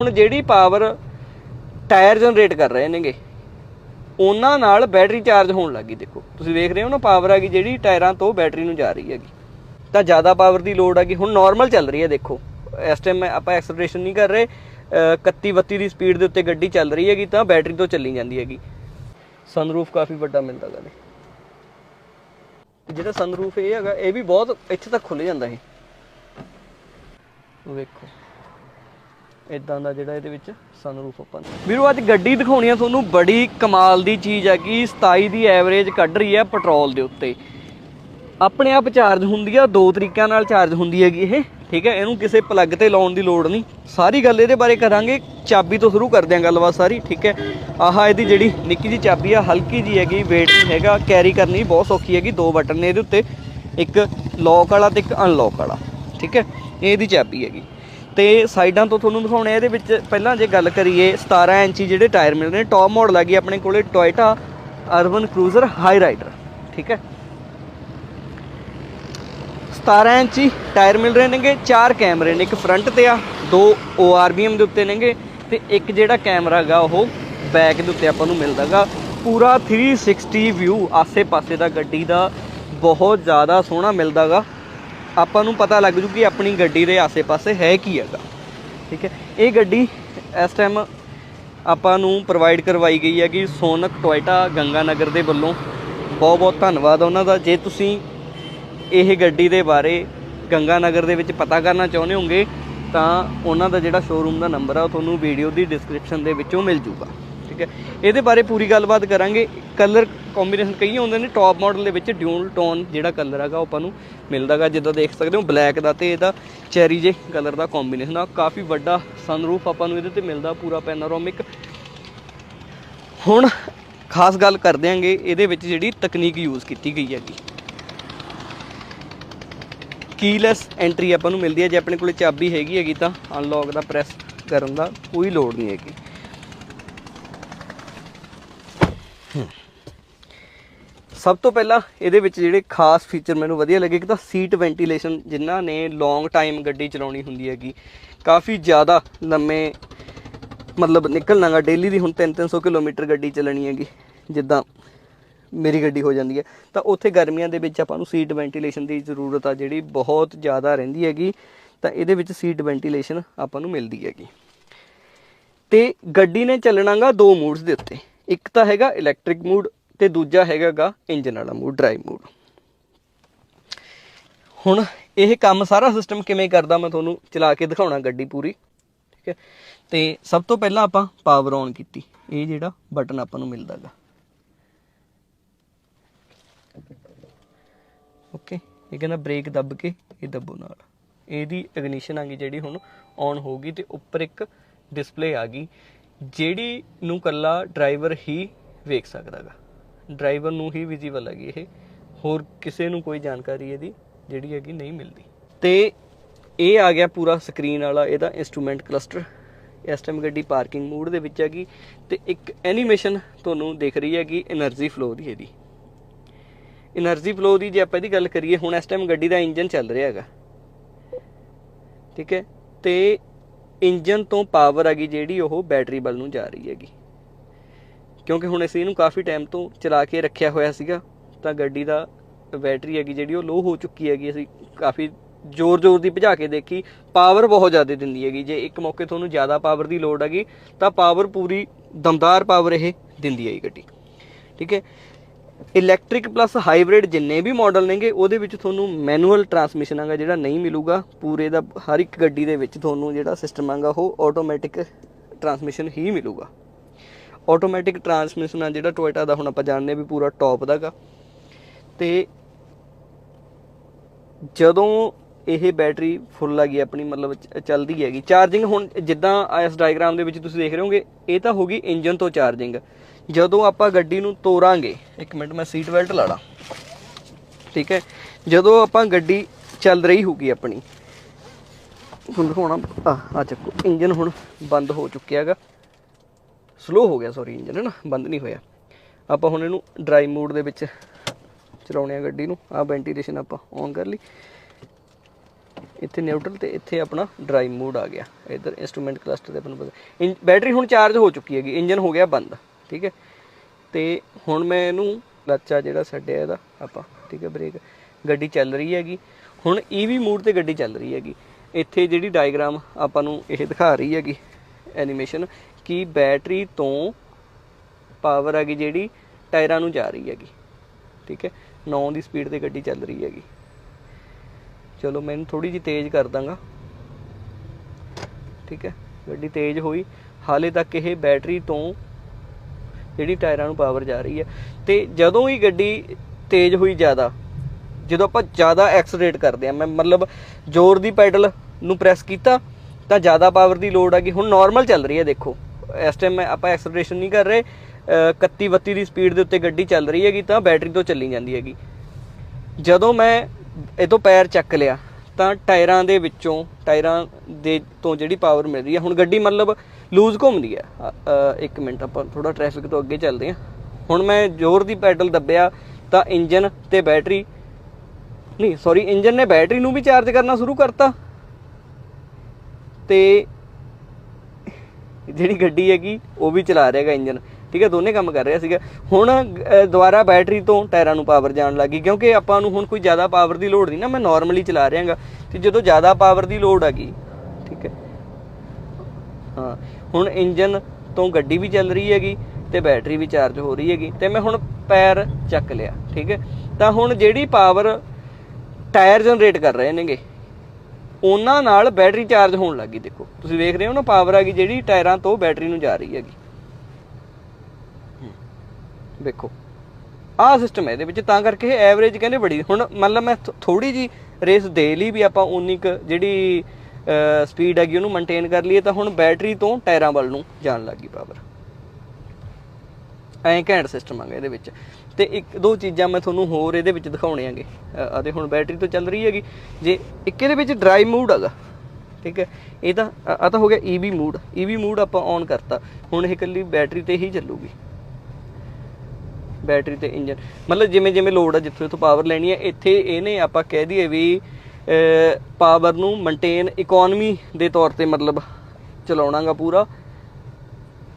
ਹੁਣ ਜਿਹੜੀ power tyre generate ਕਰ ਰਹੇ ਨੇਗੇ, ਉਹਨਾਂ ਨਾਲ ਬੈਟਰੀ ਚਾਰਜ ਹੋਣ ਲੱਗੀ ਦੇਖੋ। ਤੁਸੀਂ ਵੇਖ ਰਹੇ ਹੋ ਨਾ ਪਾਵਰ ਆ ਗਈ ਜਿਹੜੀ ਟਾਇਰਾਂ ਤੋਂ ਬੈਟਰੀ ਨੂੰ ਜਾ ਰਹੀ ਹੈਗੀ। ਤਾਂ ਜ਼ਿਆਦਾ ਪਾਵਰ ਦੀ ਲੋਡ ਹੈਗੀ ਹੁਣ ਨਾਰਮਲ ਚੱਲ ਰਹੀ ਹੈ ਦੇਖੋ। ਇਸ ਟਾਈਮ ਆਪਾਂ ਐਕਸਲਰੇਸ਼ਨ ਨਹੀਂ ਕਰ ਰਹੇ। ਅਹ 31 32 ਦੀ ਸਪੀਡ ਦੇ ਉੱਤੇ ਗੱਡੀ ਚੱਲ ਰਹੀ ਹੈਗੀ ਤਾਂ ਬੈਟਰੀ ਤੋਂ ਚੱਲੀ ਜਾਂਦੀ ਹੈਗੀ। ਸਨਰੂਫ ਕਾਫੀ ਵੱਡਾ ਮਿਲਦਾ ਗਾ ਜਿਹੜਾ ਸਨਰੂਫ ਇਹ ਹੈਗਾ, ਇਹ ਵੀ ਬਹੁਤ ਇੱਥੇ ਤੱਕ ਖੁੱਲ ਜਾਂਦਾ ਇਹ। ਵੇਖੋ। ਇਦਾਂ ਦਾ ਜਿਹੜਾ ਇਹਦੇ ਵਿੱਚ ਸਨਰੂਫ ਓਪਨ ਵੀਰੋ, ਅੱਜ ਗੱਡੀ ਦਿਖਾਉਣੀ ਆ ਤੁਹਾਨੂੰ, ਬੜੀ ਕਮਾਲ ਦੀ ਚੀਜ਼ ਹੈ ਕਿ 27 ਦੀ ਐਵਰੇਜ ਕੱਢ ਰਹੀ ਹੈ ਪੈਟਰੋਲ ਦੇ ਉੱਤੇ। ਆਪਣੇ ਆਪ ਚਾਰਜ ਹੁੰਦੀ ਆ, ਦੋ ਤਰੀਕਿਆਂ ਨਾਲ ਚਾਰਜ ਹੁੰਦੀ ਹੈਗੀ ਇਹ, ਠੀਕ ਹੈ? ਇਹਨੂੰ ਕਿਸੇ ਪਲੱਗ ਤੇ ਲਾਉਣ ਦੀ ਲੋੜ ਨਹੀਂ। ਸਾਰੀ ਗੱਲ ਇਹਦੇ ਬਾਰੇ ਕਰਾਂਗੇ। ਚਾਬੀ ਤੋਂ ਸ਼ੁਰੂ ਕਰਦੇ ਹਾਂ ਗੱਲਬਾਤ ਸਾਰੀ, ਠੀਕ ਹੈ? ਆਹ ਇਹਦੀ ਜਿਹੜੀ ਨਿੱਕੀ ਜੀ ਚਾਬੀ ਆ, ਹਲਕੀ ਜੀ ਹੈਗੀ, weight ਨਹੀਂ ਹੈਗਾ ਕੈਰੀ ਕਰਨੀ ਬਹੁਤ ਸੌਖੀ ਹੈਗੀ, ਦੋ ਬਟਨ ਨੇ ਇਹਦੇ ਉੱਤੇ। ਇੱਕ ਲੌਕ ਵਾਲਾ ਤੇ ਇੱਕ ਅਨਲੌਕ ਵਾਲਾ, ਠੀਕ ਹੈ? ਇਹਦੀ ਚਾਬੀ ਹੈਗੀ। ਤੇ ਸਾਈਡਾਂ ਤੋਂ ਤੁਹਾਨੂੰ ਦਿਖਾਉਣੇ ਆ, ਇਹਦੇ ਵਿੱਚ ਪਹਿਲਾਂ ਜੇ ਗੱਲ ਕਰੀਏ 17 ਇੰਚੀ ਜਿਹੜੇ ਟਾਇਰ ਮਿਲ ਰਹੇ ਨੇ ਟੌਪ ਮਾਡਲ ਹੈਗੀ ਆਪਣੇ ਕੋਲੇ Toyota Urban Cruiser Hyryder ਠੀਕ ਹੈ? 17 ਇੰਚੀ ਟਾਇਰ ਮਿਲ ਰਹੇ ਨੇਗੇ, ਚਾਰ ਕੈਮਰੇ ਨੇ, ਇੱਕ ਫਰੰਟ ਤੇ ਆ, ਦੋ ORBM ਦੇ ਉੱਤੇ ਨੇਗੇ ਤੇ ਇੱਕ ਜਿਹੜਾ ਕੈਮਰਾ ਹੈਗਾ, ਉਹ ਬੈਕ ਦੇ ਉੱਤੇ ਆਪਾਂ ਨੂੰ ਮਿਲਦਾਗਾ। ਪੂਰਾ 360 ਵਿਊ ਆਸੇ-ਪਾਸੇ ਦਾ ਗੱਡੀ ਦਾ ਬਹੁਤ ਜ਼ਿਆਦਾ ਸੋਹਣਾ ਮਿਲਦਾਗਾ। ਆਪਾਂ ਨੂੰ ਪਤਾ ਲੱਗ ਜੂ ਕਿ ਆਪਣੀ ਗੱਡੀ ਦੇ ਆਸੇ-ਪਾਸੇ ਹੈ ਕੀ ਹੈਗਾ। ਠੀਕ ਹੈ? ਇਹ ਗੱਡੀ ਇਸ ਟਾਈਮ ਆਪਾਂ ਨੂੰ ਪ੍ਰੋਵਾਈਡ ਕਰਵਾਈ ਗਈ ਹੈ ਕਿ ਸੋਨਕ ਟੋਇਟਾ ਗੰਗਾਨਗਰ ਦੇ ਵੱਲੋਂ। ਬਹੁਤ ਬਹੁਤ ਧੰਨਵਾਦ ਉਹਨਾਂ ਦਾ। ਜੇ ਤੁਸੀਂ ਇਹ ਗੱਡੀ ਦੇ ਬਾਰੇ ਗੰਗਾਨਗਰ ਦੇ ਵਿੱਚ ਪਤਾ ਕਰਨਾ ਚਾਹੁੰਦੇ ਹੋਗੇ ਤਾਂ ਉਹਨਾਂ ਦਾ ਜਿਹੜਾ ਸ਼ੋਰੂਮ ਦਾ ਨੰਬਰ ਆ, ਉਹ ਤੁਹਾਨੂੰ ਵੀਡੀਓ ਦੀ ਡਿਸਕ੍ਰਿਪਸ਼ਨ ਦੇ ਵਿੱਚੋਂ ਮਿਲ ਜੂਗਾ। ਠੀਕ ਹੈ। ਇਹਦੇ ਬਾਰੇ ਪੂਰੀ ਗੱਲਬਾਤ ਕਰਾਂਗੇ। ਕਲਰ ਕੰਬੀਨੇਸ਼ਨ ਕਈ ਹੁੰਦੇ ਨੇ ਟੌਪ ਮਾਡਲ ਦੇ ਵਿੱਚ ਡਿਊਲ ਟੋਨ ਜਿਹੜਾ ਕਲਰ ਹੈਗਾ, ਉਹ ਆਪਾਂ ਨੂੰ ਮਿਲਦਾਗਾ ਜਿੱਦਾਂ ਦੇਖ ਸਕਦੇ ਹੋ ਬਲੈਕ ਦਾ ਤੇ ਇਹਦਾ ਚੈਰੀ ਜੇ ਕਲਰ ਦਾ ਕੰਬੀਨੇਸ਼ਨ ਆ। ਕਾਫੀ ਵੱਡਾ ਸਨਰੂਫ ਆਪਾਂ ਨੂੰ ਇਹਦੇ ਤੇ ਮਿਲਦਾ, ਪੂਰਾ ਪੈਨਾਰੋਮਿਕ ਹੁਣ ਖਾਸ ਗੱਲ ਕਰ ਦਿਆਂਗੇ ਇਹਦੇ ਵਿੱਚ ਜਿਹੜੀ ਤਕਨੀਕ ਯੂਜ਼ ਕੀਤੀ ਗਈ ਹੈਗੀ। ਕੀਲੈਸ ਐਂਟਰੀ ਆਪਾਂ ਨੂੰ ਮਿਲਦੀ ਹੈ। ਜੇ ਆਪਣੇ ਕੋਲੇ ਚਾਬੀ ਹੈਗੀ ਹੈਗੀ ਤਾਂ ਅਨਲੌਕ ਦਾ ਪ੍ਰੈਸ ਕਰਨ ਦਾ ਕੋਈ ਲੋੜ ਨਹੀਂ ਹੈਗੀ। ਸਭ ਤੋਂ ਪਹਿਲਾਂ ਇਹਦੇ ਵਿੱਚ ਜਿਹੜੇ ਖਾਸ ਫੀਚਰ ਮੈਨੂੰ ਵਧੀਆ ਲੱਗੇ ਕਿ ਤਾਂ ਸੀਟ ਵੈਂਟੀਲੇਸ਼ਨ ਜਿਨ੍ਹਾਂ ਨੇ ਲੌਂਗ ਟਾਈਮ ਗੱਡੀ ਚਲਾਉਣੀ ਹੁੰਦੀ ਹੈਗੀ, ਕਾਫੀ ਜ਼ਿਆਦਾ ਲੰਮੇ, ਮਤਲਬ ਨਿਕਲਣਾਗਾ ਡੇਲੀ ਦੀ ਹੁਣ 3-300 ਕਿਲੋਮੀਟਰ ਗੱਡੀ ਚੱਲਣੀ ਹੈਗੀ, ਜਿੱਦਾਂ ਮੇਰੀ ਗੱਡੀ ਹੋ ਜਾਂਦੀ ਹੈ। ਤਾਂ ਉੱਥੇ ਗਰਮੀਆਂ ਦੇ ਵਿੱਚ ਆਪਾਂ ਨੂੰ ਸੀਟ ਵੈਂਟੀਲੇਸ਼ਨ ਦੀ ਜ਼ਰੂਰਤ ਆ, ਜਿਹੜੀ ਬਹੁਤ ਜ਼ਿਆਦਾ ਰਹਿੰਦੀ ਹੈਗੀ, ਤਾਂ ਇਹਦੇ ਵਿੱਚ ਸੀਟ ਵੈਂਟੀਲੇਸ਼ਨ ਆਪਾਂ ਨੂੰ ਮਿਲਦੀ ਹੈਗੀ। ਤੇ ਗੱਡੀ ਨੇ ਚੱਲਣਾਗਾ ਦੋ ਮੂਡਸ ਦੇ ਉੱਤੇ। ਇੱਕ ਤਾਂ ਹੈਗਾ ਇਲੈਕਟ੍ਰਿਕ ਮੂਡ ਤੇ ਦੂਜਾ ਹੈਗਾਗਾ ਇੰਜਨ ਵਾਲਾ ਮੂਡ ਡਰਾਈਵ ਮੂਡ ਹੁਣ ਇਹ ਕੰਮ ਸਾਰਾ ਸਿਸਟਮ ਕਿਵੇਂ ਕਰਦਾ ਮੈਂ ਤੁਹਾਨੂੰ ਚਲਾ ਕੇ ਦਿਖਾਉਣਾ ਗੱਡੀ ਪੂਰੀ, ਠੀਕ ਹੈ? ਤੇ ਸਭ ਤੋਂ ਪਹਿਲਾਂ ਆਪਾਂ ਪਾਵਰ ਔਨ ਕੀਤੀ। ਇਹ ਜਿਹੜਾ ਬਟਨ ਆਪਾਂ ਨੂੰ ਮਿਲਦਾਗਾ। ਓਕੇ ਇਹ ਕਹਿੰਦਾ ਬ੍ਰੇਕ ਦੱਬ ਕੇ ਇਹ ਦੱਬੋ ਨਾਲ। ਇਹਦੀ ਇਗਨੀਸ਼ਨ ਆ ਗਈ ਜਿਹੜੀ ਹੁਣ ਔਨ ਹੋਊਗੀ ਤੇ ਉੱਪਰ ਇੱਕ ਡਿਸਪਲੇ ਆ ਗਈ। ਜਿਹੜੀ ਨੂੰ ਕੱਲਾ ਡਰਾਈਵਰ ਹੀ ਵੇਖ ਸਕਦਾ ਸਕਦਾਗਾ। ਡਰਾਈਵਰ ਨੂੰ ਹੀ ਵਿਜ਼ੀਬਲ ਹੈਗੀ ਇਹ। ਹੋਰ ਕਿਸੇ ਨੂੰ ਕੋਈ ਜਾਣਕਾਰੀ ਇਹਦੀ ਜਿਹੜੀ ਹੈਗੀ ਨਹੀਂ ਮਿਲਦੀ। ਤੇ ਇਹ ਆ ਗਿਆ ਪੂਰਾ ਸਕਰੀਨ ਵਾਲਾ ਇਹਦਾ ਇਨਸਟਰੂਮੈਂਟ ਕਲਸਟਰ ਇਸ ਟਾਈਮ ਗੱਡੀ ਪਾਰਕਿੰਗ ਮੂਡ ਦੇ ਵਿੱਚ ਹੈਗੀ ਤੇ ਇੱਕ ਐਨੀਮੇਸ਼ਨ ਤੁਹਾਨੂੰ ਦਿਖ ਰਹੀ ਹੈਗੀ એનર્ਜੀ ਫਲੋ ਦੀ ਇਹਦੀ। એનર્ਜੀ ਫਲੋ ਦੀ ਜੇ ਆਪਾਂ ਇਹਦੀ ਗੱਲ ਕਰੀਏ, ਹੁਣ ਇਸ ਟਾਈਮ ਗੱਡੀ ਦਾ ਇੰਜਨ ਚੱਲ ਰਿਹਾ ਹੈਗਾ। ਠੀਕ ਹੈ? ਤੇ ਇੰਜਨ ਤੋਂ ਪਾਵਰ ਹੈਗੀ ਜਿਹੜੀ ਉਹ ਬੈਟਰੀ ਵੱਲ ਨੂੰ ਜਾ ਰਹੀ ਹੈਗੀ। ਕਿਉਂਕਿ ਹੁਣ ਅਸੀਂ ਇਹਨੂੰ ਕਾਫੀ ਟਾਈਮ ਤੋਂ ਚਲਾ ਕੇ ਰੱਖਿਆ ਹੋਇਆ ਸੀਗਾ, ਤਾਂ ਗੱਡੀ ਦਾ ਬੈਟਰੀ ਹੈਗੀ ਜਿਹੜੀ ਉਹ ਲੋ ਹੋ ਚੁੱਕੀ ਹੈਗੀ। ਅਸੀਂ ਕਾਫੀ ਜ਼ੋਰ-ਜ਼ੋਰ ਦੀ ਭਜਾ ਕੇ ਦੇਖੀ ਪਾਵਰ ਬਹੁਤ ਜ਼ਿਆਦਾ ਦਿੰਦੀ ਹੈਗੀ। ਜੇ ਇੱਕ ਮੌਕੇ ਤੁਹਾਨੂੰ ਜ਼ਿਆਦਾ ਪਾਵਰ ਦੀ ਲੋੜ ਹੈਗੀ, ਤਾਂ ਪਾਵਰ ਪੂਰੀ ਦਮਦਾਰ ਪਾਵਰ ਇਹ ਦਿੰਦੀ ਹੈ ਇਹ ਗੱਡੀ। ਠੀਕ ਹੈ? ਇਲੈਕਟ੍ਰਿਕ ਪਲੱਸ ਹਾਈਬ੍ਰਿਡ ਜਿੰਨੇ ਵੀ ਮਾਡਲ ਨੇਗੇ, ਉਹਦੇ ਵਿੱਚ ਤੁਹਾਨੂੰ ਮੈਨੂਅਲ ਟਰਾਂਸਮਿਸ਼ਨ ਆਗਾ ਜਿਹੜਾ ਨਹੀਂ ਮਿਲੂਗਾ। ਪੂਰੇ ਦਾ ਹਰ ਇੱਕ ਗੱਡੀ ਦੇ ਵਿੱਚ ਤੁਹਾਨੂੰ ਜਿਹੜਾ ਸਿਸਟਮ ਆਗਾ, ਉਹ ਆਟੋਮੈਟਿਕ ਟਰਾਂਸਮਿਸ਼ਨ ਹੀ ਮਿਲੂਗਾ। ਆਟੋਮੈਟਿਕ ਟਰਾਂਸਮਿਸ਼ਨ ਆ ਜਿਹੜਾ ਟੋਇਟਾ ਦਾ, ਹੁਣ ਆਪਾਂ ਜਾਣਦੇ ਹਾਂ ਵੀ ਪੂਰਾ ਟੌਪ ਦਾਗਾ ਤੇ ਜਦੋਂ ਇਹ ਬੈਟਰੀ ਫੁੱਲ ਹੈਗੀ ਆਪਣੀ ਮਤਲਬ ਚ- ਚੱਲਦੀ ਹੈਗੀ। ਚਾਰਜਿੰਗ ਹੁਣ ਜਿੱਦਾਂ ਇਸ ਡਾਇਗਰਾਮ ਦੇ ਵਿੱਚ ਤੁਸੀਂ ਦੇਖ ਰਹੇ ਹੋਗੇ, ਇਹ ਤਾਂ ਹੋਗੀ ਇੰਜਨ ਤੋਂ ਚਾਰਜਿੰਗ ਜਦੋਂ ਆਪਾਂ ਗੱਡੀ ਨੂੰ ਤੋਰਾਂਗੇ, ਇੱਕ ਮਿੰਟ ਮੈਂ ਸੀਟ ਬੈਲਟ ਲਾ ਲਾਂ। ਠੀਕ ਹੈ? ਜਦੋਂ ਆਪਾਂ ਗੱਡੀ ਚੱਲ ਰਹੀ ਹੋਊਗੀ ਆਪਣੀ, ਹੁਣ ਦਿਖਾਉਣਾ, ਆ ਆ ਚੱਕੋ। ਇੰਜਨ ਹੁਣ ਬੰਦ ਹੋ ਚੁੱਕਿਆ ਹੈਗਾ। ਸਲੋ ਹੋ ਗਿਆ ਸੌਰੀ ਇੰਜਨ ਹੈ ਨਾ ਬੰਦ ਨਹੀਂ ਹੋਇਆ। ਆਪਾਂ ਹੁਣ ਇਹਨੂੰ ਡਰਾਈਵ ਮੋਡ ਦੇ ਵਿੱਚ ਚਲਾਉਣੇ ਆ ਗੱਡੀ ਨੂੰ। ਆ ਵੈਂਟੀਲੇਸ਼ਨ ਆਪਾਂ ਔਨ ਕਰ ਲਈ। ਇੱਥੇ ਨਿਊਟਰਲ ਤੇ ਇੱਥੇ ਆਪਣਾ ਡਰਾਈਵ ਮੋਡ ਆ ਗਿਆ। ਇਧਰ ਇਨਸਟਰੂਮੈਂਟ ਕਲਸਟਰ ਤੇ ਆਪਾਂ ਨੂੰ ਪਤਾ ਇੰਜ- ਬੈਟਰੀ ਹੁਣ ਚਾਰਜ ਹੋ ਚੁੱਕੀ ਹੈਗੀ ਇੰਜਨ ਹੋ ਗਿਆ ਬੰਦ, ਠੀਕ ਹੈ? ਤੇ ਹੁਣ ਮੈਂ ਇਹਨੂੰ ਲੱਚਾ ਜਿਹੜਾ ਛੱਡਿਆ ਇਹਦਾ ਆਪਾਂ, ਠੀਕ ਹੈ ਬ੍ਰੇਕ ਗੱਡੀ ਚੱਲ ਰਹੀ ਹੈਗੀ। ਹੁਣ ਈਵੀ ਮੋਡ ਤੇ ਗੱਡੀ ਚੱਲ ਰਹੀ ਹੈਗੀ। ਇੱਥੇ ਜਿਹੜੀ ਡਾਇਗਰਾਮ ਆਪਾਂ ਨੂੰ ਇਹ ਦਿਖਾ ਰਹੀ ਹੈਗੀ ਐਨੀਮੇਸ਼ਨ ਕਿ ਬੈਟਰੀ ਤੋਂ ਪਾਵਰ ਹੈਗੀ ਜਿਹੜੀ ਟਾਇਰਾਂ ਨੂੰ ਜਾ ਰਹੀ ਹੈਗੀ, ਠੀਕ ਹੈ? 9 ਦੀ ਸਪੀਡ ਤੇ ਗੱਡੀ ਚੱਲ ਰਹੀ ਹੈਗੀ। ਚਲੋ ਮੈਂ ਇਹਨੂੰ ਥੋੜੀ ਜਿਹੀ ਤੇਜ਼ ਕਰ ਦਾਂਗਾ। ਠੀਕ ਹੈ? ਗੱਡੀ ਤੇਜ਼ ਹੋਈ। ਹਾਲੇ ਤੱਕ ਇਹ ਬੈਟਰੀ ਤੋਂ ਜਿਹੜੀ ਟਾਇਰਾਂ ਨੂੰ ਪਾਵਰ ਜਾ ਰਹੀ ਹੈ। ਤੇ ਜਦੋਂ ਹੀ ਗੱਡੀ ਤੇਜ਼ ਹੋਈ ਜ਼ਿਆਦਾ, ਜਦੋਂ ਆਪਾਂ ਜ਼ਿਆਦਾ ਐਕਸਲਰੇਟ ਕਰਦੇ ਆ ਮੈਂ ਮਤਲਬ ਜ਼ੋਰ ਦੀ ਪੈਡਲ ਨੂੰ ਪ੍ਰੈਸ ਕੀਤਾ, ਤਾਂ ਜ਼ਿਆਦਾ ਪਾਵਰ ਦੀ ਲੋਡ ਆ ਗਈ। ਹੁਣ ਨਾਰਮਲ ਚੱਲ ਰਹੀ ਹੈ, ਦੇਖੋ। ਇਸ ਟਾਈਮ ਮੈਂ ਆਪਾਂ ਐਕਸਲਰੇਸ਼ਨ ਨਹੀਂ ਕਰ ਰਹੇ। ਅਹ 31 32 ਦੀ ਸਪੀਡ ਦੇ ਉੱਤੇ ਗੱਡੀ ਚੱਲ ਰਹੀ ਹੈਗੀ, ਤਾਂ ਬੈਟਰੀ ਤੋਂ ਚੱਲੀ ਜਾਂਦੀ ਹੈਗੀ। ਜਦੋਂ ਮੈਂ ਇਹ ਤੋਂ ਪੈਰ ਚੱਕ ਲਿਆ, ਤਾਂ ਟਾਇਰਾਂ ਦੇ ਵਿੱਚੋਂ, ਟਾਇਰਾਂ ਦੇ ਤੋਂ ਜਿਹੜੀ ਪਾਵਰ ਮਿਲ ਰਹੀ ਹੈ ਹੁਣ ਗੱਡੀ ਮਤਲਬ ਲੂਜ਼ ਘੁੰਮਦੀ ਹੈ ਇੱਕ ਮਿੰਟ, ਆਪਾਂ ਥੋੜਾ ਟ੍ਰੈਫਿਕ ਤੋਂ ਅੱਗੇ ਚੱਲਦੇ ਹਾਂ। ਹੁਣ ਮੈਂ ਜ਼ੋਰ ਦੀ ਪੈਡਲ ਦੱਬਿਆ, ਤਾਂ ਇੰਜਨ ਤੇ ਬੈਟਰੀ ਨਹੀਂ ਸੌਰੀ ਇੰਜਨ ਨੇ ਬੈਟਰੀ ਨੂੰ ਵੀ ਚਾਰਜ ਕਰਨਾ ਸ਼ੁਰੂ ਕਰਤਾ। ਤੇ ਜਿਹੜੀ ਗੱਡੀ ਹੈਗੀ, ਉਹ ਵੀ ਚਲਾ ਰਿਹਾਗਾ ਇੰਜਨ ਠੀਕ ਹੈ, ਦੋਨੇ ਕੰਮ ਕਰ ਰਿਹਾ ਸੀਗਾ। ਹੁਣ ਦੁਬਾਰਾ ਬੈਟਰੀ ਤੋਂ ਟਾਇਰਾਂ ਨੂੰ ਪਾਵਰ ਜਾਣ ਲੱਗੀ ਕਿਉਂਕਿ ਆਪਾਂ ਨੂੰ ਹੁਣ ਕੋਈ ਜ਼ਿਆਦਾ ਪਾਵਰ ਦੀ ਲੋੜ ਨਹੀਂ ਨਾ, ਮੈਂ ਨਾਰਮਲੀ ਚਲਾ ਰਿਹਾਗਾ। ਤੇ ਜਦੋਂ ਜ਼ਿਆਦਾ ਪਾਵਰ ਦੀ ਲੋੜ ਆ ਗਈ, ਠੀਕ ਹੈ। ਹਾਂ, ਹੁਣ ਇੰਜਨ ਤੋਂ ਗੱਡੀ ਵੀ ਚੱਲ ਰਹੀ ਹੈਗੀ ਤੇ ਬੈਟਰੀ ਵੀ ਚਾਰਜ ਹੋ ਰਹੀ ਹੈਗੀ ਤੇ ਮੈਂ ਹੁਣ ਪੈਰ ਚੱਕ ਲਿਆ, ਠੀਕ ਹੈ। ਤਾਂ ਹੁਣ ਜਿਹੜੀ ਪਾਵਰ ਟਾਇਰ ਜਨਰੇਟ ਕਰ ਰਹੇ ਨੇਗੇ, ਉਹਨਾਂ ਨਾਲ ਬੈਟਰੀ ਚਾਰਜ ਹੋਣ ਲੱਗੀ ਦੇਖੋ। ਤੁਸੀਂ ਵੇਖ ਰਹੇ ਹੋ ਨਾ ਪਾਵਰ ਆ ਗਈ ਜਿਹੜੀ ਟਾਇਰਾਂ ਤੋਂ ਬੈਟਰੀ ਨੂੰ ਜਾ ਰਹੀ ਹੈਗੀ। ਦੇਖੋ। ਆਹ ਸਿਸਟਮ ਹੈ ਇਹਦੇ ਵਿੱਚ, ਤਾਂ ਕਰਕੇ ਇਹ ਐਵਰੇਜ ਕਹਿੰਦੇ ਬੜੀ। ਹੁਣ ਮੰਨ ਲਾ ਮੈਂ ਥੋੜੀ ਜੀ ਰੇਸ ਦੇ ਲਈ ਵੀ ਆਪਾਂ ਉਨੀ ਕੁ ਜਿਹੜੀ ਸਪੀਡ ਹੈਗੀ ਉਹਨੂੰ ਮੇਨਟੇਨ ਕਰ ਲਈਏ, ਤਾਂ ਹੁਣ ਬੈਟਰੀ ਤੋਂ ਟਾਇਰਾਂ ਵੱਲ ਨੂੰ ਜਾਣ ਲੱਗੀ ਪਾਵਰ ਐਂ ਘੈਂਟ ਸਿਸਟਮ ਆਗਾ ਇਹਦੇ ਵਿੱਚ। ਤੇ ਇੱਕ, ਦੋ ਚੀਜ਼ਾਂ ਮੈਂ ਤੁਹਾਨੂੰ ਹੋਰ ਇਹਦੇ ਵਿੱਚ ਦਿਖਾਉਣੇ ਆਂਗੇ ਅਤੇ ਹੁਣ ਬੈਟਰੀ ਤੋਂ ਚੱਲ ਰਹੀ ਹੈਗੀ। ਜੇ ਇੱਕ ਇਹਦੇ ਵਿੱਚ ਡਰਾਈ ਮੂਡ ਹੈਗਾ, ਠੀਕ ਹੈ, ਇਹ ਤਾਂ, ਆ ਤਾਂ ਹੋ ਗਿਆ ਈਵੀ ਮੂਡ ਈਵੀ ਮੂਡ ਆਪਾਂ ਔਨ ਕਰਤਾ। ਹੁਣ ਇਹ ਇਕੱਲੀ ਬੈਟਰੀ ਤੇ ਹੀ ਚੱਲੂਗੀ। ਬੈਟਰੀ ਤੇ ਇੰਜਨ। ਮਤਲਬ ਜਿਵੇਂ ਜਿਵੇਂ ਲੋਡ ਆ, ਜਿੱਥੋਂ ਤੋਂ ਪਾਵਰ ਲੈਣੀ ਹੈ ਇੱਥੇ ਇਹਨੇ ਆਪਾਂ ਕਹਿ ਦਈਏ ਵੀ ਪਾਵਰ ਨੂੰ ਮੇਨਟੇਨ ਇਕਨੋਮੀ ਦੇ ਤੌਰ ਤੇ ਮਤਲਬ ਚਲਾਉਣਾਗਾ ਪੂਰਾ।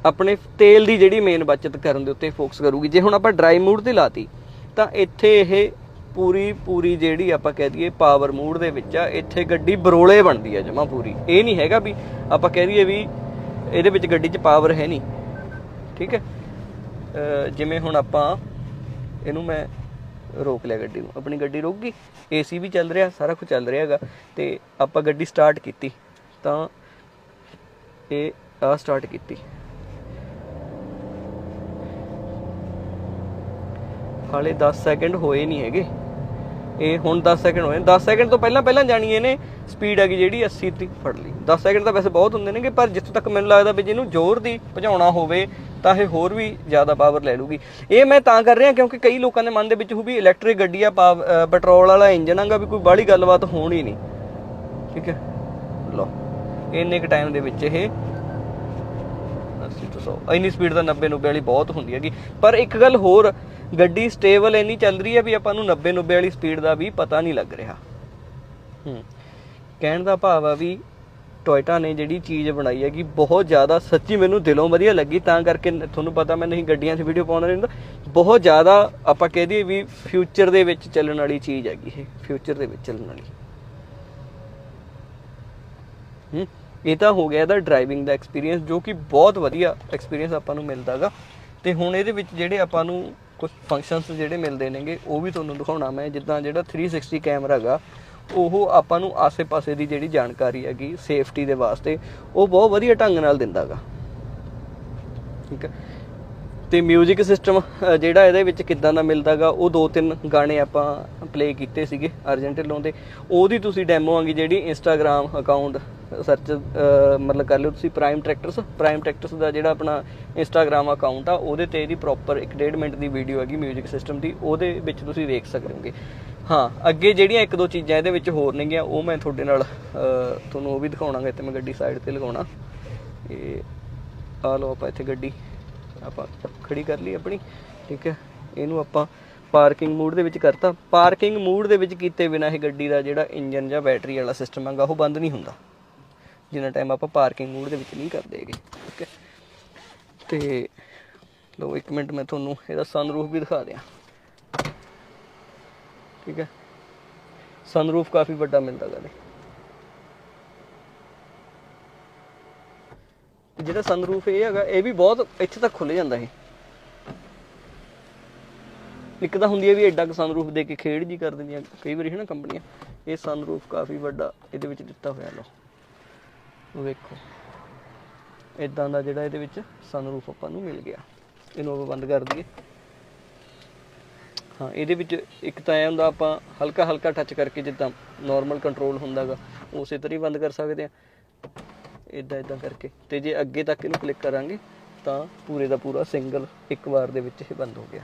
ਆਪਣੇ ਤੇਲ ਦੀ ਜਿਹੜੀ ਮੇਨ ਬਚਤ ਕਰਨ ਦੇ ਉੱਤੇ ਫੋਕਸ ਕਰੂਗੀ। ਜੇ ਹੁਣ ਆਪਾਂ ਡਰਾਈ ਮੂਡ ਤੇ ਲਾਤੀ, ਤਾਂ ਇੱਥੇ ਇਹ ਪੂਰੀ ਪੂਰੀ ਜਿਹੜੀ ਆਪਾਂ ਕਹਿ ਦਈਏ ਪਾਵਰ ਮੂਡ ਦੇ ਵਿੱਚ ਆ, ਇੱਥੇ ਗੱਡੀ ਬਰੋਲੇ ਬਣਦੀ ਆ ਜਮਾ ਪੂਰੀ। ਇਹ ਨਹੀਂ ਹੈਗਾ ਵੀ ਆਪਾਂ ਕਹਿ ਦਈਏ ਵੀ ਇਹਦੇ ਵਿੱਚ ਗੱਡੀ 'ਚ ਪਾਵਰ ਹੈ ਨਹੀਂ। ਠੀਕ ਹੈ? ਜਿਵੇਂ ਹੁਣ ਆਪਾਂ ਇਹਨੂੰ ਮੈਂ ਰੋਕ ਲਿਆ ਗੱਡੀ ਨੂੰ। ਆਪਣੀ ਗੱਡੀ ਰੁਕ ਗਈ ਏਸੀ ਵੀ ਚੱਲ ਰਿਹਾ, ਸਾਰਾ ਕੁਝ ਚੱਲ ਰਿਹਾ ਹੈਗਾ ਤੇ ਆਪਾਂ ਗੱਡੀ ਸਟਾਰਟ ਕੀਤੀ। ਤਾਂ ਇਹ ਆ ਸਟਾਰਟ ਕੀਤੀ। ਹਾਲੇ 10 ਸੈਕਿੰਡ ਹੋਏ ਨਹੀਂ ਹੈਗੇ। ਇਹ ਹੁਣ 10 ਸੈਕਿੰਡ ਹੋਏ 10 ਸੈਕਿੰਡ ਤੋਂ ਪਹਿਲਾਂ ਪਹਿਲਾਂ ਜਾਣੀ ਇਹਨੇ ਸਪੀਡ ਹੈਗੀ ਜਿਹੜੀ 80 ਦੀ ਫੜ ਲਈ। 10 ਸੈਕਿੰਡ ਤਾਂ ਵੈਸੇ ਬਹੁਤ ਹੁੰਦੇ ਨੇਗੇ, ਪਰ ਜਿੱਥੋਂ ਤੱਕ ਮੈਨੂੰ ਲੱਗਦਾ ਵੀ ਜਿਹਨੂੰ ਜ਼ੋਰ ਦੀ ਭਜਾਉਣਾ ਹੋਵੇ ਤਾਂ ਇਹ ਹੋਰ ਵੀ ਜ਼ਿਆਦਾ ਪਾਵਰ ਲੈ ਲੂਗੀ। ਇਹ ਮੈਂ ਤਾਂ ਕਰ ਰਿਹਾ ਕਿਉਂਕਿ ਕਈ ਲੋਕਾਂ ਦੇ ਮਨ ਦੇ ਵਿੱਚ ਹੋ ਵੀ ਇਲੈਕਟ੍ਰਿਕ ਗੱਡੀ ਆ ਪਾਵ- ਪੈਟਰੋਲ ਵਾਲਾ ਇੰਜਨ ਆਗਾ ਵੀ ਕੋਈ ਬਾਹਲੀ ਗੱਲਬਾਤ ਹੋਣੀ ਨਹੀਂ। ਠੀਕ ਹੈ? ਲਓ, ਇੰਨੇ ਕ ਟਾਈਮ ਦੇ ਵਿੱਚ ਇਹ 80 ਤੋਂ 100 ਇੰਨੀ ਸਪੀਡ ਤਾਂ 90 90 ਵਾਲੀ ਬਹੁਤ ਹੁੰਦੀ ਹੈਗੀ। ਪਰ ਇੱਕ ਗੱਲ ਹੋਰ, ਗੱਡੀ ਸਟੇਬਲ ਇੰਨੀ ਚੱਲ ਰਹੀ ਹੈ ਵੀ ਆਪਾਂ ਨੂੰ 90 90 ਵਾਲੀ ਸਪੀਡ ਦਾ ਵੀ ਪਤਾ ਨਹੀਂ ਲੱਗ ਰਿਹਾ। ਹੂੰ। ਕਹਿਣ ਦਾ ਭਾਵ ਆ ਵੀ ਟੋਇਟਾ ਨੇ ਜਿਹੜੀ ਚੀਜ਼ ਬਣਾਈ ਹੈਗੀ, ਬਹੁਤ ਜ਼ਿਆਦਾ ਸੱਚੀ ਮੈਨੂੰ ਦਿਲੋਂ ਵਧੀਆ ਲੱਗੀ, ਤਾਂ ਕਰਕੇ ਤੁਹਾਨੂੰ ਪਤਾ ਮੈਂ ਨਹੀਂ ਗੱਡੀਆਂ 'ਚ ਵੀਡੀਓ ਪਾਉਂਦਾ ਰਹਿੰਦਾ ਬਹੁਤ ਜ਼ਿਆਦਾ ਆਪਾਂ ਕਹਿ ਦਈਏ ਵੀ ਫਿਊਚਰ ਦੇ ਵਿੱਚ ਚੱਲਣ ਵਾਲੀ ਚੀਜ਼ ਹੈਗੀ ਇਹ ਫਿਊਚਰ ਦੇ ਵਿੱਚ ਚੱਲਣ ਵਾਲੀ। ਹੂੰ, ਇਹ ਤਾਂ ਹੋ ਗਿਆ ਇਹਦਾ ਡਰਾਈਵਿੰਗ ਦਾ ਐਕਸਪੀਰੀਅੰਸ ਜੋ ਕਿ ਬਹੁਤ ਵਧੀਆ ਐਕਸਪੀਰੀਅੰਸ ਆਪਾਂ ਨੂੰ ਮਿਲਦਾਗਾ ਤੇ ਹੁਣ ਇਹਦੇ ਵਿੱਚ ਜਿਹੜੇ ਆਪਾਂ ਨੂੰ ਕੁਝ ਫੰਕਸ਼ਨਸ ਜਿਹੜੇ ਮਿਲਦੇ ਨੇਗੇ, ਉਹ ਵੀ ਤੁਹਾਨੂੰ ਦਿਖਾਉਣਾ ਮੈਂ, ਜਿੱਦਾਂ ਜਿਹੜਾ 360 ਕੈਮਰਾ ਹੈਗਾ ਉਹ ਆਪਾਂ ਨੂੰ ਆਸੇ-ਪਾਸੇ ਦੀ ਜਿਹੜੀ ਜਾਣਕਾਰੀ ਹੈਗੀ ਸੇਫਟੀ ਦੇ ਵਾਸਤੇ ਉਹ ਬਹੁਤ ਵਧੀਆ ਢੰਗ ਨਾਲ ਦਿੰਦਾਗਾ ਠੀਕ ਹੈ ਤੇ 뮤직 ਸਿਸਟਮ ਜਿਹੜਾ ਇਹਦੇ ਵਿੱਚ ਕਿੱਦਾਂ ਦਾ ਮਿਲਦਾਗਾ ਉਹ ਦੋ ਤਿੰਨ ਗਾਣੇ ਆਪਾਂ ਪਲੇ ਕੀਤੇ ਸੀਗੇ ਅਰਜੈਂਟ ਢਿੱਲੋਂ ਦੇ ਉਹਦੀ ਤੁਸੀਂ ਡੈਮੋ ਆਂਗੀ ਜਿਹੜੀ ਇੰਸਟਾਗ੍ਰam ਅਕਾਊਂਟ ਸਰਚ ਮਤਲਬ ਕਰ ਲਿਓ ਤੁਸੀਂ ਪ੍ਰਾਈਮ ਟਰੈਕਟਰਸ ਪ੍ਰਾਈਮ ਟਰੈਕਟਰਸ ਦਾ ਜਿਹੜਾ ਆਪਣਾ ਇੰਸਟਾਗ੍ਰam ਅਕਾਊਂਟ ਆ ਉਹਦੇ ਤੇ ਇਹਦੀ ਪ੍ਰੋਪਰ 1.5 ਮਿੰਟ ਦੀ ਵੀਡੀਓ ਹੈਗੀ 뮤직 ਸਿਸਟਮ ਦੀ ਉਹਦੇ ਵਿੱਚ ਤੁਸੀਂ ਵੇਖ ਸਕਦੇ ਹੋਗੇ ਹਾਂ, ਅੱਗੇ ਜਿਹੜੀਆਂ ਇੱਕ ਦੋ ਚੀਜ਼ਾਂ ਇਹਦੇ ਵਿੱਚ ਹੋਰ ਨੇਗੀਆਂ, ਉਹ ਮੈਂ ਤੁਹਾਡੇ ਨਾਲ ਤੁਹਾਨੂੰ ਉਹ ਵੀ ਦਿਖਾਉਣਾਗਾ ਤੇ ਮੈਂ ਗੱਡੀ ਸਾਈਡ ਤੇ ਲਗਾਉਣਾ। ਇਹ ਆ ਲਓ ਆਪਾਂ ਇੱਥੇ ਗੱਡੀ, ਆਪਾਂ ਖੜੀ ਕਰ ਲਈ ਆਪਣੀ, ਠੀਕ ਹੈ? ਇਹਨੂੰ ਆਪਾਂ ਪਾਰਕਿੰਗ ਮੂਡ ਦੇ ਵਿੱਚ ਕਰਤਾ। ਪਾਰਕਿੰਗ ਮੂਡ ਦੇ ਵਿੱਚ ਕੀਤੇ ਬਿਨਾ ਇਹ ਗੱਡੀ ਦਾ ਜਿਹੜਾ ਇੰਜਨ ਜਾਂ ਬੈਟਰੀ ਵਾਲਾ ਸਿਸਟਮ ਹੈਗਾ ਉਹ ਬੰਦ ਨਹੀਂ ਹੁੰਦਾ। ਜਿੰਨਾ ਟਾਈਮ ਆਪਾਂ ਪਾਰਕਿੰਗ ਮੂਡ ਦੇ ਵਿੱਚ ਨਹੀਂ ਕਰਦੇਗੇ ਠੀਕ ਹੈ? ਤੇ ਲੋ ਇੱਕ ਮਿੰਟ ਮੈਂ ਤੁਹਾਨੂੰ ਇਹਦਾ ਸਨਰੂਫ ਵੀ ਦਿਖਾ ਦਿਆਂ। ਠੀਕ ਹੈ। ਸਨਰੂਫ ਕਾਫੀ ਵੱਡਾ ਮਿਲਦਾ ਗਾ ਜਿਹੜਾ ਸਨਰੂਫ ਇਹ ਹੈਗਾ, ਇਹ ਵੀ ਬਹੁਤ ਇੱਥੇ ਤੱਕ ਖੁੱਲ ਜਾਂਦਾ ਇਹ। ਇੱਕ ਤਾਂ ਹੁੰਦੀ ਹੈ ਵੀ ਐਡਾ ਕੁ ਸਨਰੂਫ ਦੇ ਕੇ ਖੇਡ ਜੀ ਕਰ ਦਿੰਦੀਆਂ ਕਈ ਵਾਰੀ ਹੈ ਨਾ ਕੰਪਨੀਆਂ। ਇਹ ਸਨਰੂਫ ਕਾਫੀ ਵੱਡਾ ਇਹਦੇ ਵਿੱਚ ਦਿੱਤਾ ਹੋਇਆ ਲੋ ਵੇਖੋ। ਇਦਾਂ ਦਾ ਜਿਹੜਾ ਇਹਦੇ ਵਿੱਚ ਸਨਰੂਫ ਆਪਾਂ ਨੂੰ ਮਿਲ ਗਿਆ। ਇਹਨੂੰ ਆਪਾਂ ਬੰਦ ਕਰ ਦਈਏ। ਹਾਂ, ਇਹਦੇ ਵਿੱਚ ਇੱਕ ਤਾਂ ਇਹ ਹੁੰਦਾ ਆਪਾਂ ਹਲਕਾ ਹਲਕਾ ਟੱਚ ਕਰਕੇ ਜਿੱਦਾਂ ਨਾਰਮਲ ਕੰਟਰੋਲ ਹੁੰਦਾਗਾ, ਉਸੇ ਤਰ੍ਹਾਂ ਹੀ ਬੰਦ ਕਰ ਸਕਦੇ ਆ ਇਦਾਂ ਇਦਾਂ ਕਰਕੇ। ਤੇ ਜੇ ਅੱਗੇ ਤੱਕ ਇਹਨੂੰ ਕਲਿੱਕ ਕਰਾਂਗੇ, ਤਾਂ ਪੂਰੇ ਦਾ ਪੂਰਾ ਸਿੰਗਲ ਇੱਕ ਵਾਰ ਦੇ ਵਿੱਚ ਹੀ ਬੰਦ ਹੋ ਗਿਆ।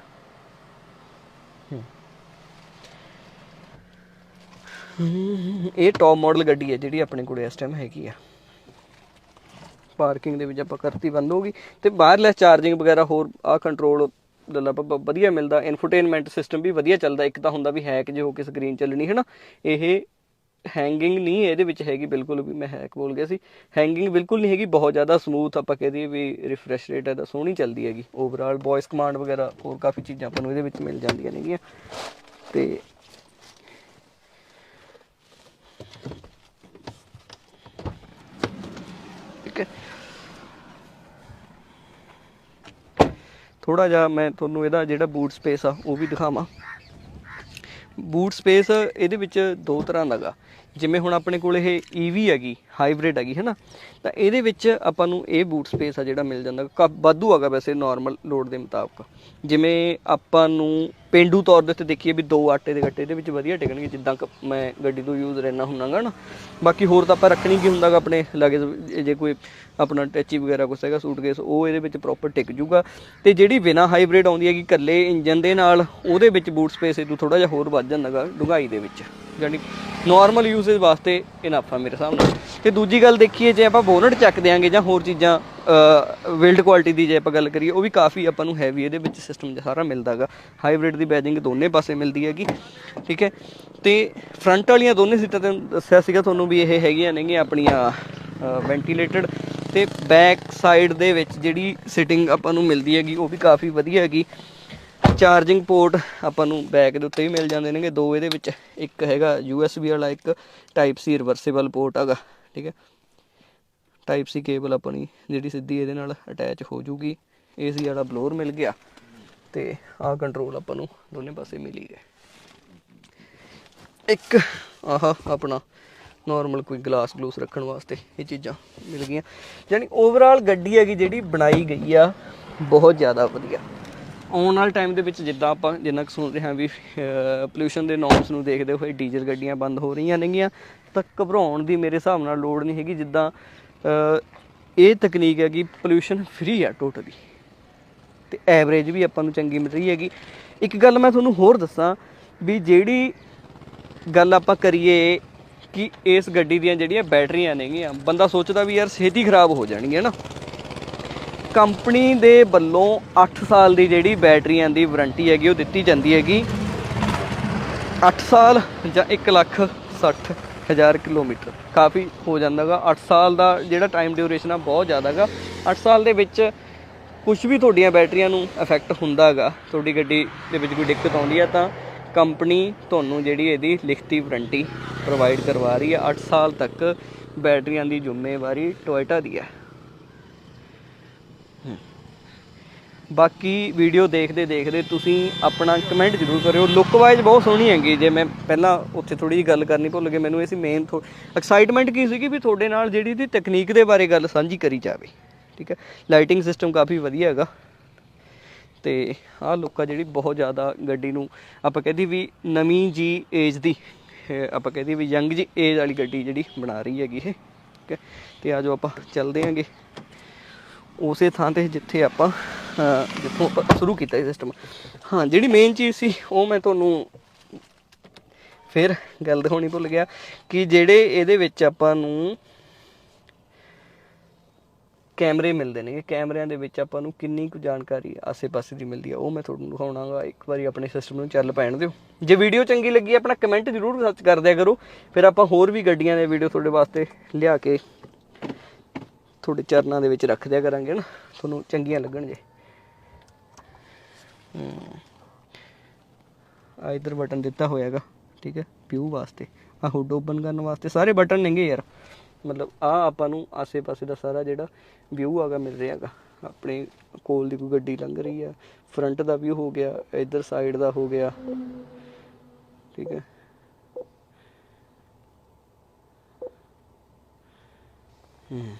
ਇਹ ਟੌਪ ਮਾਡਲ ਗੱਡੀ ਹੈ ਜਿਹੜੀ ਆਪਣੇ ਕੋਲ ਇਸ ਟਾਈਮ ਹੈਗੀ ਆ। ਪਾਰਕਿੰਗ ਦੇ ਵਿੱਚ ਆਪਾਂ ਕਰਤੀ ਬੰਦ ਹੋ ਗਈ। ਤੇ ਵਾਇਰਲੈਸ ਚਾਰਜਿੰਗ ਵਗੈਰਾ ਹੋਰ ਆ ਕੰਟਰੋਲ ਵਧੀਆ ਮਿਲਦਾ ਇਨਫੋਟੇਨਮੈਂਟ ਸਿਸਟਮ ਵੀ ਵਧੀਆ ਚੱਲਦਾ। ਇੱਕ ਤਾਂ ਹੁੰਦਾ ਵੀ ਹੈਕ ਜੇ ਹੋ ਕੇ ਸਕਰੀਨ ਚੱਲਣੀ ਹੈ ਨਾ ਇਹ ਹੈਂਗਿੰਗ ਨਹੀਂ, ਇਹਦੇ ਵਿੱਚ ਹੈਗੀ ਬਿਲਕੁਲ ਵੀ ਮੈਂ ਹੈਕ ਬੋਲ ਗਿਆ ਸੀ। ਹੈਂਗਿੰਗ ਬਿਲਕੁਲ ਨਹੀਂ ਹੈਗੀ, ਬਹੁਤ ਜ਼ਿਆਦਾ ਸਮੂਥ ਆਪਾਂ ਕਹਿ ਦਈਏ ਵੀ ਰਿਫਰੈਸ਼ ਰੇਟ ਇਹਦਾ ਸੋਹਣੀ ਚੱਲਦੀ ਹੈਗੀ। ਓਵਰਆਲ ਵੌਇਸ ਕਮਾਂਡ ਵਗੈਰਾ, ਹੋਰ ਕਾਫੀ ਚੀਜ਼ਾਂ ਆਪਾਂ ਨੂੰ ਇਹਦੇ ਵਿੱਚ ਮਿਲ ਜਾਂਦੀਆਂ ਨੇਗੀਆਂ। ਤੇ ਠੀਕ ਹੈ। ਥੋੜਾ ਜਿਹਾ ਮੈਂ ਤੁਹਾਨੂੰ ਇਹਦਾ ਜਿਹੜਾ ਬੂਟ ਸਪੇਸ ਆ, ਉਹ ਵੀ ਦਿਖਾਵਾਂ। ਬੂਟ ਸਪੇਸ ਇਹਦੇ ਵਿੱਚ ਦੋ ਤਰ੍ਹਾਂ ਦਾਗਾ ਜਿਵੇਂ ਹੁਣ ਆਪਣੇ ਕੋਲ ਇਹ ਈਵੀ ਹੈਗੀ ਹਾਈਬ੍ਰਿਡ ਹੈਗੀ ਹੈ ਨਾ ਤਾਂ ਇਹਦੇ ਵਿੱਚ ਆਪਾਂ ਨੂੰ ਇਹ ਬੂਟ ਸਪੇਸ ਆ ਜਿਹੜਾ ਮਿਲ ਜਾਂਦਾ, ਕਾ, ਵਾਧੂ ਹੈਗਾ ਵੈਸੇ ਨਾਰਮਲ ਲੋਡ ਦੇ ਮੁਤਾਬਕ। ਜਿਵੇਂ ਆਪਾਂ ਨੂੰ ਪੇਂਡੂ ਤੌਰ ਦੇ ਉੱਤੇ ਦੇਖੀਏ ਵੀ ਦੋ ਆਟੇ ਦੇ ਗੱਟੇ ਇਹਦੇ ਵਿੱਚ ਵਧੀਆ ਟਿਕਣਗੇ, ਜਿੱਦਾਂ ਕ- ਮੈਂ ਗੱਡੀ ਤੋਂ ਯੂਜ਼ ਰਹਿਣਾ ਹੁੰਨਾਗਾ ਨਾ ਬਾਕੀ ਹੋਰ ਤਾਂ ਆਪਾਂ ਰੱਖਣੀ ਕੀ ਹੁੰਦਾਗਾ ਆਪਣੇ ਲਾਗੇ ਜੇ ਕੋਈ ਆਪਣਾ ਟੈਚੀ ਵਗੈਰਾ ਕੁਛ ਹੈਗਾ ਸੂਟਕੇਸ ਉਹ ਇਹਦੇ ਵਿੱਚ ਪ੍ਰੋਪਰ ਟਿਕ ਜੂਗਾ। ਤੇ ਜਿਹੜੀ ਬਿਨਾ ਹਾਈਬ੍ਰਿਡ ਆਉਂਦੀ ਹੈਗੀ, ਇਕੱਲੇ ਇੰਜਨ ਦੇ ਨਾਲ, ਉਹਦੇ ਵਿੱਚ ਬੂਟ ਸਪੇਸ ਤੋਂ ਥੋੜਾ ਜਿਹਾ ਹੋਰ ਵੱਧ ਜਾਂਦਾਗਾ ਡੁੰਗਾਈ ਦੇ ਵਿੱਚ। ਯਾਨੀ ਨਾਰਮਲ ਯੂਸੇਜ ਵਾਸਤੇ ਇਨਫ ਆ ਮੇਰੇ ਹਿਸਾਬ ਨਾਲ। ਤੇ ਦੂਜੀ ਗੱਲ ਦੇਖੀਏ, ਜੇ ਆਪਾਂ ਬੋਨਟ ਚੱਕ ਦਿਆਂਗੇ ਜਾਂ ਹੋਰ ਚੀਜ਼ਾਂ ਬਿਲਡ ਕੁਆਲਿਟੀ ਦੀ ਜੇ ਆਪਾਂ ਗੱਲ ਕਰੀਏ, ਉਹ ਵੀ ਕਾਫੀ ਆਪਾਂ ਨੂੰ ਹੈਵੀ ਇਹਦੇ ਵਿੱਚ ਸਿਸਟਮ ਸਾਰਾ ਮਿਲਦਾਗਾ। ਹਾਈਬ੍ਰਿਡ ਦੀ ਬੈਜਿੰਗ ਦੋਨੇ ਪਾਸੇ ਮਿਲਦੀ ਹੈਗੀ, ਠੀਕ ਹੈ? ਤੇ ਫਰੰਟ ਵਾਲੀਆਂ ਦੋਨੇ ਸੀਟਾਂ ਤੇ ਦੱਸਿਆ ਸੀਗਾ ਤੁਹਾਨੂੰ ਵੀ ਇਹ ਹੈਗੀਆਂ ਨੇਗੀਆਂ ਆਪਣੀਆਂ ਵੈਂਟੀਲੇਟਡ ਤੇ ਬੈਕ ਸਾਈਡ ਦੇ ਵਿੱਚ ਜਿਹੜੀ ਸਿਟਿੰਗ ਆਪਾਂ ਨੂੰ ਮਿਲਦੀ ਹੈਗੀ, ਉਹ ਵੀ ਕਾਫੀ ਵਧੀਆ ਹੈਗੀ। ਚਾਰਜਿੰਗ ਪੋਰਟ ਆਪਾਂ ਨੂੰ ਬੈਕ ਦੇ ਉੱਤੇ ਵੀ ਮਿਲ ਜਾਂਦੇ ਨੇਗੇ, ਦੋ ਇਹਦੇ ਵਿੱਚ, ਇੱਕ ਹੈਗਾ USB ਵਾਲਾ, ਇੱਕ ਟਾਈਪ ਸੀ ਰਿਵਰਸੇਬਲ ਪੋਰਟ ਹੈਗਾ, ਠੀਕ ਹੈ। ਟਾਈਪ ਸੀ ਕੇਬਲ ਆਪਣੀ, ਜਿਹੜੀ ਸਿੱਧੀ ਇਹਦੇ ਨਾਲ ਅਟੈਚ ਹੋ ਜੂਗੀ, AC ਵਾਲਾ ਬਲੋਰ ਮਿਲ ਗਿਆ, ਤੇ ਆਹ ਕੰਟਰੋਲ ਆਪਾਂ ਨੂੰ ਦੋਨੇ ਪਾਸੇ ਮਿਲੀ ਗਏ ਇੱਕ ਆਹ ਆਪਣਾ ਨਾਰਮਲ ਕੋਈ ਗਲਾਸ ਗਲੂਸ ਰੱਖਣ ਵਾਸਤੇ ਇਹ ਚੀਜ਼ਾਂ ਮਿਲ ਗਈਆਂ, ਯਾਨੀ ਓਵਰਆਲ ਗੱਡੀ ਹੈਗੀ ਜਿਹੜੀ ਬਣਾਈ ਗਈ ਆ, ਬਹੁਤ ਜ਼ਿਆਦਾ ਵਧੀਆ। ਆਉਣ ਵਾਲੇ ਟਾਈਮ ਦੇ ਵਿੱਚ ਜਿੱਦਾਂ ਆਪਾਂ ਜਿੰਨਾ ਕੁ ਸੁਣ ਰਹੇ ਹਾਂ ਵੀ ਪੋਲੂਸ਼ਨ ਦੇ ਨੋਰਮਸ ਨੂੰ ਦੇਖਦੇ ਹੋਏ ਡੀਜ਼ਲ ਗੱਡੀਆਂ ਬੰਦ ਹੋ ਰਹੀਆਂ ਨੇਗੀਆਂ, ਤਾਂ ਘਬਰਾਉਣ ਦੀ ਮੇਰੇ ਹਿਸਾਬ ਨਾਲ ਲੋੜ ਨਹੀਂ ਹੈਗੀ ਜਿੱਦਾਂ ਇਹ ਤਕਨੀਕ ਹੈ ਕਿ ਪੋਲੂਸ਼ਨ ਫ੍ਰੀ ਆ ਟੋਟਲੀ ਤੇ ਐਵਰੇਜ ਵੀ ਆਪਾਂ ਨੂੰ ਚੰਗੀ ਮਿਲ ਰਹੀ ਹੈਗੀ। ਇੱਕ ਗੱਲ ਮੈਂ ਤੁਹਾਨੂੰ ਹੋਰ ਦੱਸਾਂ ਵੀ ਜਿਹੜੀ ਗੱਲ ਆਪਾਂ ਕਰੀਏ ਕਿ ਇਸ ਗੱਡੀ ਦੀਆਂ ਜਿਹੜੀਆਂ ਬੈਟਰੀਆਂ ਨੇਗੀਆਂ, ਬੰਦਾ ਸੋਚਦਾ ਵੀ ਯਾਰ ਛੇਤੀ ਖਰਾਬ ਹੋ ਜਾਣਗੀਆਂ ਨਾ। ਕੰਪਨੀ ਦੇ ਵੱਲੋਂ 8 ਸਾਲ ਦੀ ਜਿਹੜੀ ਬੈਟਰੀਆਂ ਦੀ ਵਾਰੰਟੀ ਹੈਗੀ, ਉਹ ਦਿੱਤੀ ਜਾਂਦੀ ਹੈਗੀ। 8 ਸਾਲ ਜਾਂ 1 ਲੱਖ 60 ਹਜ਼ਾਰ ਕਿਲੋਮੀਟਰ। ਕਾਫੀ ਹੋ ਜਾਂਦਾਗਾ 8 ਸਾਲ ਦਾ ਜਿਹੜਾ ਟਾਈਮ ਡਿਊਰੇਸ਼ਨ ਆ, ਬਹੁਤ ਜ਼ਿਆਦਾਗਾ 8 ਸਾਲ ਦੇ ਵਿੱਚ ਕੁਝ ਵੀ ਤੁਹਾਡੀਆਂ ਬੈਟਰੀਆਂ ਨੂੰ ਇਫੈਕਟ ਹੁੰਦਾਗਾ ਤੁਹਾਡੀ ਗੱਡੀ ਦੇ ਵਿੱਚ ਕੋਈ ਦਿੱਕਤ ਆਉਂਦੀ ਆ, ਤਾਂ ਕੰਪਨੀ ਤੁਹਾਨੂੰ ਜਿਹੜੀ ਇਹਦੀ ਲਿਖਤੀ ਵਾਰੰਟੀ ਪ੍ਰੋਵਾਈਡ ਕਰਵਾ ਰਹੀ ਹੈ 8 ਸਾਲ ਤੱਕ ਬੈਟਰੀਆਂ ਦੀ ਜ਼ਿੰਮੇਵਾਰੀ ਟੋਇਟਾ ਦੀ ਹੈ ਬਾਕੀ ਵੀਡੀਓ ਦੇਖਦੇ ਦੇਖਦੇ ਤੁਸੀਂ ਆਪਣਾ ਕਮੈਂਟ ਜ਼ਰੂਰ ਕਰਿਓ। ਲੁੱਕ ਵਾਈਜ਼ ਬਹੁਤ ਸੋਹਣੀ ਹੈਗੀ ਜੇ ਮੈਂ ਪਹਿਲਾਂ ਉੱਥੇ ਥੋੜੀ ਜਿਹੀ ਗੱਲ ਕਰਨੀ ਭੁੱਲ ਗਈ ਮੈਨੂੰ ਇਹ ਸੀ ਮੇਨ ਐਕਸਾਈਟਮੈਂਟ ਕੀ ਸੀਗੀ ਵੀ ਤੁਹਾਡੇ ਨਾਲ ਜਿਹੜੀ ਦੀ ਤਕਨੀਕ ਦੇ ਬਾਰੇ ਗੱਲ ਸਾਂਝੀ ਕਰੀ ਜਾਵੇ। ਠੀਕ ਹੈ? ਲਾਈਟਿੰਗ ਸਿਸਟਮ ਕਾਫੀ ਵਧੀਆ ਹੈਗਾ। ਤੇ ਆਹ ਲੋਕਾਂ ਜਿਹੜੀ ਬਹੁਤ ਜ਼ਿਆਦਾ ਗੱਡੀ ਨੂੰ ਆਪਾਂ ਕਹਿੰਦੀ ਵੀ ਨਵੀਂ ਜੀ ਏਜ ਦੀ, ਇਹ ਆਪਾਂ ਕਹਿੰਦੀ ਵੀ ਯੰਗ ਜੀ ਏਜ ਵਾਲੀ ਗੱਡੀ ਜਿਹੜੀ ਬਣਾ ਰਹੀ ਹੈਗੀ ਇਹ। ਠੀਕ ਹੈ? ਤੇ ਆਜੋ ਆਪਾਂ ਚੱਲਦੇ ਆਂਗੇ। ਉਸੇ ਥਾਂ ਤੇ ਜਿੱਥੇ ਆਪਾਂ ਜਿੱਥੋਂ ਆਪਾਂ ਸ਼ੁਰੂ ਕੀਤਾ ਸੀ ਸਿਸਟਮ ਹਾਂ, ਜਿਹੜੀ ਮੇਨ ਚੀਜ਼ ਸੀ, ਉਹ ਮੈਂ ਤੁਹਾਨੂੰ ਫਿਰ ਗੱਲ ਦਿਖਾਉਣੀ ਭੁੱਲ ਗਿਆ ਕਿ ਜਿਹੜੇ ਇਹਦੇ ਵਿੱਚ ਆਪਾਂ ਨੂੰ ਕੈਮਰੇ ਮਿਲਦੇ ਨੇਗੇ। ਕੈਮਰਿਆਂ ਦੇ ਵਿੱਚ ਆਪਾਂ ਨੂੰ ਕਿੰਨੀ ਕੁ ਜਾਣਕਾਰੀ ਆਸੇ-ਪਾਸੇ ਦੀ ਮਿਲਦੀ ਹੈ ਉਹ ਮੈਂ ਤੁਹਾਨੂੰ ਦਿਖਾਉਣਾਗਾ। ਇੱਕ ਵਾਰੀ ਆਪਣੇ ਸਿਸਟਮ ਨੂੰ ਚੱਲ ਪੈਣ ਦਿਓ। ਜੇ ਵੀਡੀਓ ਚੰਗੀ ਲੱਗੀ, ਆਪਣਾ ਕਮੈਂਟ ਜ਼ਰੂਰ ਸੱਚ ਕਰ ਦਿਆ ਕਰੋ। ਫਿਰ ਆਪਾਂ ਹੋਰ ਵੀ ਗੱਡੀਆਂ ਦੇ ਵੀਡੀਓ ਤੁਹਾਡੇ ਵਾਸਤੇ ਲਿਆ ਕੇ ਤੁਹਾਡੇ ਚਰਨਾਂ ਦੇ ਵਿੱਚ ਰੱਖ ਦਿਆ ਕਰਾਂਗੇ ਨਾ, ਤੁਹਾਨੂੰ ਚੰਗੀਆਂ ਲੱਗਣ ਜੇ। ਆ ਇਧਰ ਬਟਨ ਦਿੱਤਾ ਹੋਇਆਗਾ, ਠੀਕ ਹੈ ਵਿਊ ਵਾਸਤੇ। ਆ ਹੁੱਡ ਓਪਨ ਕਰਨ ਵਾਸਤੇ ਸਾਰੇ ਬਟਨ ਨੇਗੇ ਯਾਰ। ਮਤਲਬ ਆ ਆਪਾਂ ਨੂੰ ਆਸੇ-ਪਾਸੇ ਦਾ ਸਾਰਾ ਜਿਹੜਾ ਵਿਊ ਆਗਾ ਮਿਲ ਰਿਹਾਗਾ। ਆਪਣੇ ਕੋਲ ਦੀ ਕੋਈ ਗੱਡੀ ਲੰਘ ਰਹੀ ਆ ਫਰੰਟ ਦਾ ਵਿਊ ਹੋ ਗਿਆ, ਇਧਰ ਸਾਈਡ ਦਾ ਹੋ ਗਿਆ। ਠੀਕ ਹੈ। ਹੂੰ।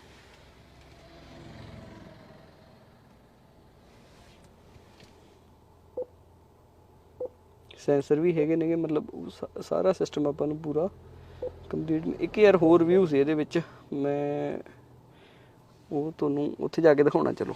ਸੈਂਸਰ ਵੀ ਹੈਗੇ ਨੇਗੇ, ਮਤਲਬ ਉਹ ਸਾਰਾ ਸਿਸਟਮ ਆਪਾਂ ਨੂੰ ਪੂਰਾ ਕੰਪਲੀਟ ਇੱਕ ਯਾਰ ਹੋਰ ਵਿਊ ਸੀ ਇਹਦੇ ਵਿੱਚ ਮੈਂ ਉਹ ਤੁਹਾਨੂੰ ਉੱਥੇ ਜਾ ਕੇ ਦਿਖਾਉਣਾ, ਚਲੋ।